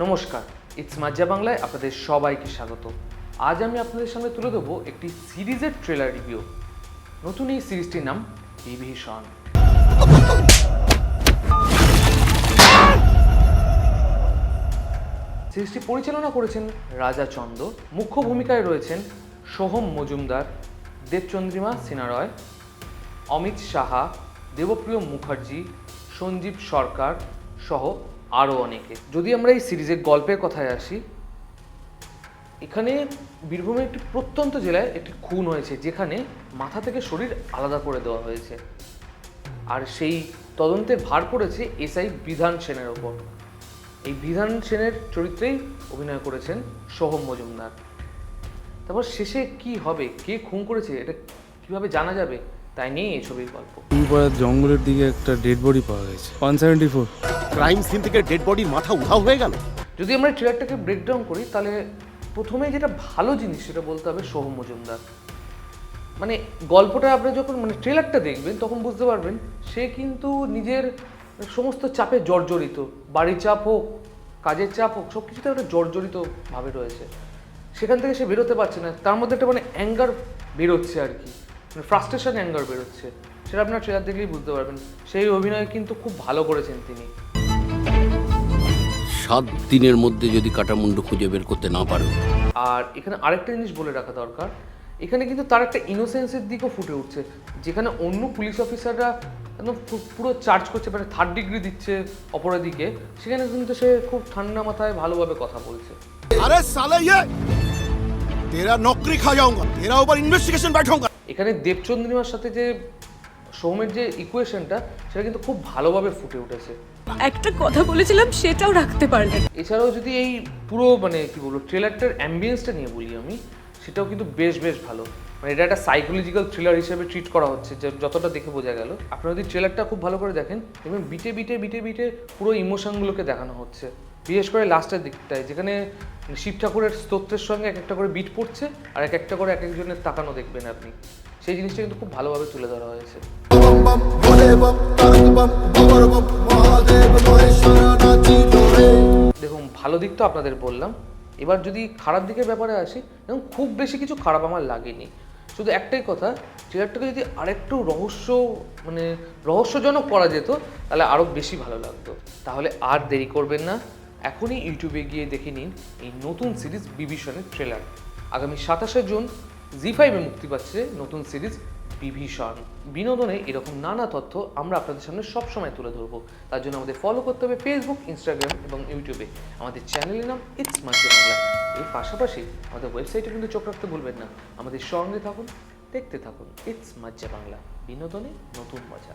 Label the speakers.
Speaker 1: নমস্কার ইটস মাজ্জা বাংলায় আপনাদের সবাইকে স্বাগত। আজ আমি আপনাদের সামনে তুলে দেবো একটি সিরিজের ট্রেলার রিভিউ নতুন এই সিরিজটির নাম বিভীষণ সিরিজটি পরিচালনা করেছেন রাজা চন্দ। মুখ্য ভূমিকায় রয়েছেন সোহম মজুমদার, দেবচন্দ্রিমা সিনহা রয় অমিত সাহা, দেবপ্রিয় মুখার্জি, সঞ্জীব সরকার সহ আরও অনেকে। যদি আমরা এই সিরিজের গল্পের কথায় আসি এখানে বীরভূমের একটি প্রত্যন্ত জেলায় একটি খুন হয়েছে যেখানে মাথা থেকে শরীর আলাদা করে দেওয়া হয়েছে। আর সেই তদন্তের ভার পড়েছে এসআই বিধান সেনের ওপর। এই বিধান সেনের চরিত্রেই অভিনয় করেছেন সোহম মজুমদার। তারপর শেষে কি হবে কে খুন করেছে এটা কীভাবে জানা যাবে তাই নিয়ে এই ছবির গল্প।
Speaker 2: জঙ্গলের দিকে একটা ডেড বডি পাওয়া গেছে। One seventy four
Speaker 3: crime scene থেকে ডেড বডির মাথা উধাও হয়ে গেল।
Speaker 1: যদি আমরা ট্রেলারটাকে ব্রেকডাউন করি, তাহলে প্রথমে যেটা ভালো জিনিস সেটা বলতে হবে সোহম মজুমদার। মানে গল্পটা আপনি যখন মানে ট্রেলারটা দেখবেন, তখন বুঝতে পারবেন, সে কিন্তু নিজের সমস্ত চাপে জর্জরিত। বাড়ির চাপ হোক, কাজের চাপ হোক সব কিছুতে একটা জর্জরিতভাবে রয়েছে। সেখান থেকে সে বেরোতে পারছে না। তার মধ্যে একটা মানে অ্যাঙ্গার বেরোচ্ছে আর কি। মানে ফ্রাস্ট্রেশন অ্যাঙ্গার বেরোচ্ছে। সেটা আপনার ট্রেলার দেখলেই বুঝতে পারবেন। সেই অভিনয় কিন্তু খুব ভালো করেছেন তিনি।
Speaker 4: সাত দিনের মধ্যে যদি কাটামুন্ডু খুঁজে বের করতে না পারো।
Speaker 1: আর এখানে আরেকটা জিনিস বলে রাখা দরকার এখানে কিন্তু তার একটা ইনোসেন্সের দিকও ফুটে উঠছে যেখানে অন্য পুলিশ অফিসাররা একদম পুরো চার্জ করছে মানে থার্ড ডিগ্রি দিচ্ছে অপরাধীকে সেখানে কিন্তু সে খুব ঠান্ডা মাথায় ভালোভাবে কথা বলছে।
Speaker 3: আরে সালে ইয়ে! তেরা নকরি খা যাওঙ্গা তেরা ইনভেস্টিগেশন ব্যাঠাঙ্গা
Speaker 1: এখানে দেবচন্দ্রিমার সাথে যে সৌমের যে ইকুয়েশনটা সেটা কিন্তু খুব ভালোভাবে ফুটে উঠেছে।
Speaker 5: একটা কথা বলেছিলাম সেটাও রাখতে পারলেন
Speaker 1: এছাড়াও যদি এই পুরো মানে কি বলব ট্রেলারটার অ্যাম্বিয়েন্সটা নিয়ে বলি আমি সেটাও কিন্তু বেশ বেশ ভালো। মানে এটা একটা সাইকোলজিক্যাল থ্রিলার হিসেবে ট্রিট করা হচ্ছে যে যতটা দেখে বোঝা গেল। আপনারা যদি ট্রেলারটা খুব ভালো করে দেখেন এবং বিটে বিটে বিটে বিটে পুরো ইমোশনগুলোকে দেখানো হচ্ছে। বিশেষ করে লাস্টের দিকটায় যেখানে শিব ঠাকুরের স্তোত্রের সঙ্গে এক একটা করে বিট পড়ছে আর এক একটা করে এক একজনের তাকানো দেখবেন আপনি। সেই জিনিসটা কিন্তু খুব ভালোভাবে তুলে ধরা হয়েছে। দেখুন, ভালো দিক তো আপনাদের বললাম। এবার যদি খারাপ দিকের ব্যাপারে আসি এবং খুব বেশি কিছু খারাপ আমার লাগেনি। শুধু একটাই কথা ট্রেলারটাকে যদি আরেকটু রহস্য মানে রহস্যজনক করা যেত, তাহলে আরও বেশি ভালো লাগতো। তাহলে আর দেরি করবেন না। এখনই ইউটিউবে গিয়ে দেখে নিন এই নতুন সিরিজ বিভীষণের ট্রেলার আগামী সাতাশে জুন, জি ফাইভে মুক্তি পাচ্ছে নতুন সিরিজ বিভীষণ। বিনোদনে এরকম নানা তথ্য আমরা আপনাদের সামনে সবসময় তুলে ধরবো। তার জন্য আমাদের ফলো করতে হবে ফেসবুক ইনস্টাগ্রাম এবং ইউটিউবে আমাদের চ্যানেলের নাম ইটস মাঝে বাংলা এর পাশাপাশি আমাদের ওয়েবসাইটে কিন্তু চোখ রাখতে ভুলবেন না। আমাদের সঙ্গে থাকুন, দেখতে থাকুন ইটস মাঝে বাংলা বিনোদনে নতুন মজা।